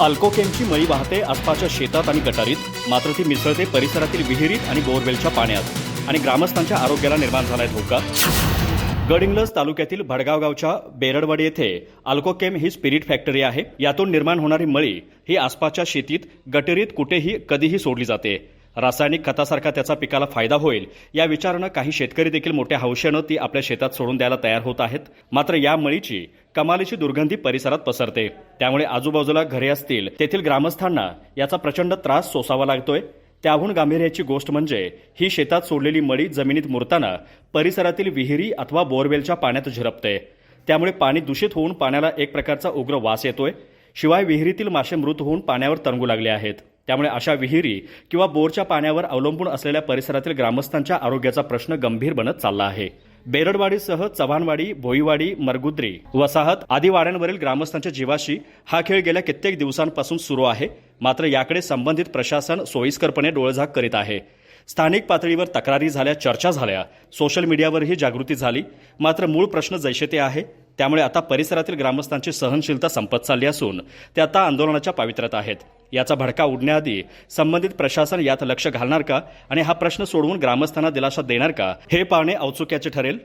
अल्कोकेमची मळी वाहते आसपासच्या शेतात आणि गटारीत. मात्र ती मिसळते परिसरातील विहिरीत आणि बोरवेलच्या पाण्यात. आणि ग्रामस्थांच्या आरोग्याला निर्माण झालाय धोका. गडिंग्लज तालुक्यातील भडगाव गावच्या बेरडवाडी येथे अल्कोकेम ही स्पिरिट फॅक्टरी आहे. यातून निर्माण होणारी मळी ही आसपासच्या शेतीत गटरीत कुठेही कधीही सोडली जाते. रासायनिक खतासारखा त्याचा पिकाला फायदा होईल या विचारानं काही शेतकरी देखील मोठ्या हौशेनं ती आपल्या शेतात सोडून द्यायला तयार होत आहेत. मात्र या मळीची कमालीची दुर्गंधी परिसरात पसरते. त्यामुळे आजूबाजूला घरे असतील तेथील ग्रामस्थांना याचा प्रचंड त्रास सोसावा लागतोय. त्याहून गांभीर्याची गोष्ट म्हणजे ही शेतात सोडलेली मळी जमिनीत मुरताना परिसरातील विहिरी अथवा बोरवेलच्या पाण्यात झिरपते. त्यामुळे पाणी दूषित होऊन पाण्याला एक प्रकारचा उग्र वास येतोय. शिवाय विहिरीतील मासे मृत होऊन पाण्यावर तरंगू लागले आहेत. त्यामुळे अशा विहिरी किंवा बोरच्या पाण्यावर अवलंबून असलेल्या परिसरातील ग्रामस्थांच्या आरोग्याचा प्रश्न गंभीर बनत चालला आहे. बेरडवाडीसह चव्हाणवाडी भोईवाडी मरगुद्री वसाहत आदी वाड्यांवरील ग्रामस्थांच्या जीवाशी हा खेळ गेल्या कित्येक दिवसांपासून सुरू आहे. मात्र याकडे संबंधित प्रशासन सोयीस्करपणे डोळझाक करीत आहे. स्थानिक पातळीवर तक्रारी झाल्या चर्चा झाल्या. सोशल मीडियावरही जागृती झाली. मात्र मूळ प्रश्न जैसे ते आहे. त्यामुळे आता परिसरातील ग्रामस्थांची सहनशीलता संपत चालली असून ते आता आंदोलनाच्या पावित्र्यात आहेत. याचा भडका उडण्याआधी संबंधित प्रशासन यात लक्ष घालणार का? आणि हा प्रश्न सोडवून ग्रामस्थांना दिलासा देणार का? हे पाहणे औत्सुक्याचे ठरेल.